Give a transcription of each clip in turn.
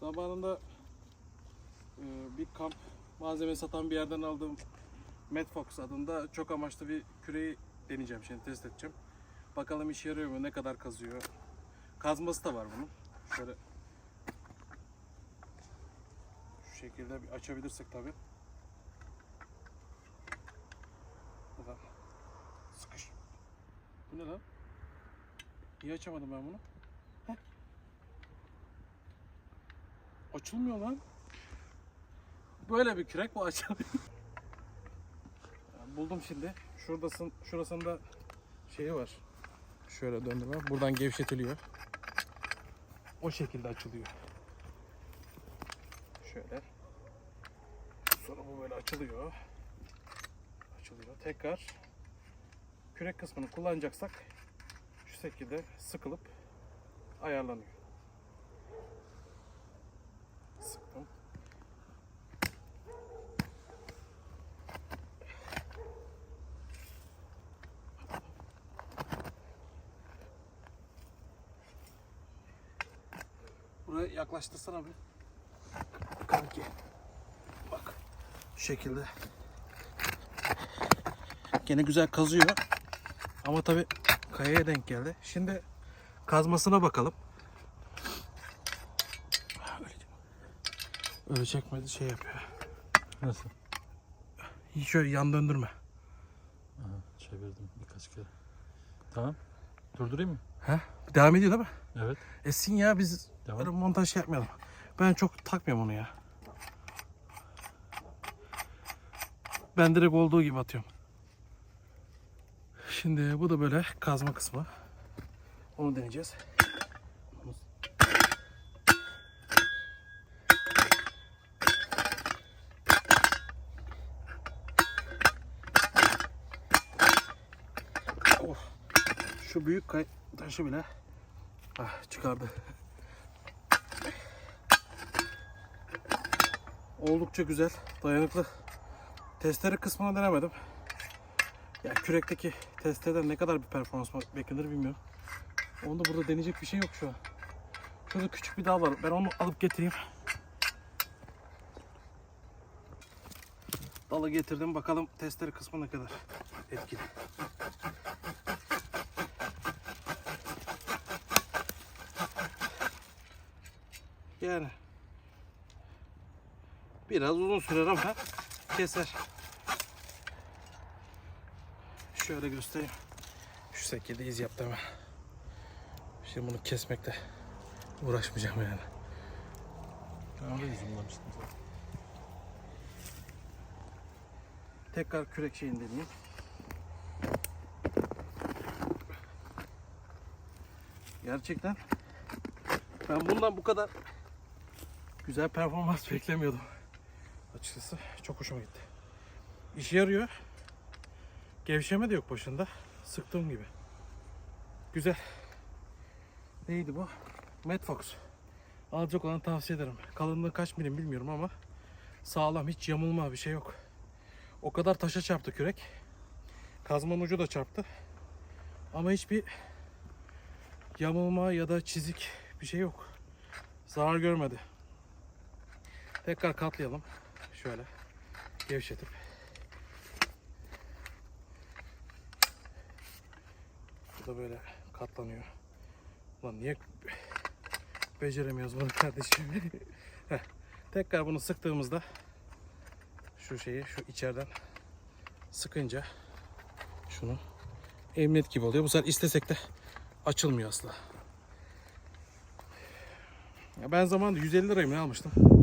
Zamanında e, bir kamp malzeme satan bir yerden aldığım Medfox adında çok amaçlı bir küreyi deneyeceğim şimdi test edeceğim. Bakalım işe yarıyor mu, ne kadar kazıyor. Kazması da var bunun. Şöyle şu şekilde bir açabilirsek tabi. Sıkış. Bu ne lan? Niye açamadım ben bunu? Açılmıyor lan. Böyle bir kürek bu açılıyor. Buldum şimdi. Şuradasın, şurasında şeyi var. Şöyle döndürme. Buradan gevşetiliyor. O şekilde açılıyor. Şöyle. Sonra bu böyle açılıyor. Açılıyor. Tekrar kürek kısmını kullanacaksak şu şekilde sıkılıp ayarlanıyor. Sıktım. Buraya yaklaştırsana bir. Kanki. Bak. Şu şekilde. Gene güzel kazıyor. Ama tabi kayaya denk geldi. Şimdi kazmasına bakalım. Öyle çekmedi şey yapıyor. Nasıl? Hiç şöyle yan döndürme. Aha, çevirdim birkaç kere. Tamam. Durdurayım mı? He? Devam ediyor değil mi? Evet. Esin ya biz Devam. böyle montaj şey yapmayalım. Ben çok takmıyorum onu ya. Ben direkt olduğu gibi atıyorum. Şimdi bu da böyle kazma kısmı. Onu deneyeceğiz. Şu büyük kay taşı bile ah, çıkardı. Oldukça güzel, dayanıklı. Testere kısmını denemedim. Ya kürekteki testereden ne kadar bir performans beklenir bilmiyorum. Onu da burada deneyecek bir şey yok şu an. Şurada küçük bir dal var. Ben onu alıp getireyim. Dalı getirdim. Bakalım testere kısmı ne kadar etkili. Yani biraz uzun sürer ama keser. Şöyle göstereyim. Şu şekilde iz yaptım hemen. Şimdi bunu kesmekle uğraşmayacağım yani. Ben orayı zoomlamıştım zaten. Tekrar kürek şeyini deneyeyim. Gerçekten ben bundan bu kadar güzel performans beklemiyordum. Açıkçası çok hoşuma gitti. İşe yarıyor. Gevşeme de yok başında. Sıktığım gibi. Güzel. Neydi bu? Medfox. Alacak olan tavsiye ederim. Kalınlığı kaç milim bilmiyorum ama sağlam hiç yamulma bir şey yok. O kadar taşa çarptı kürek. Kazmanın ucu da çarptı. Ama hiçbir yamulma ya da çizik bir şey yok. Zarar görmedi. Tekrar katlayalım. Şöyle gevşetip. Bu da böyle katlanıyor. Ulan niye beceremiyoruz bunu kardeşim? Tekrar bunu sıktığımızda şu şeyi şu içeriden sıkınca şunu emniyet gibi oluyor. Bu sefer istesek de açılmıyor asla. Ya ben zamanında 150 liraya mı almıştım?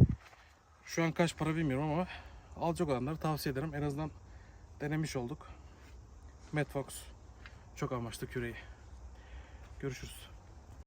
Şu an kaç para bilmiyorum ama alacak olanları tavsiye ederim. En azından denemiş olduk. Medfox çok amaçlı küreği. Görüşürüz.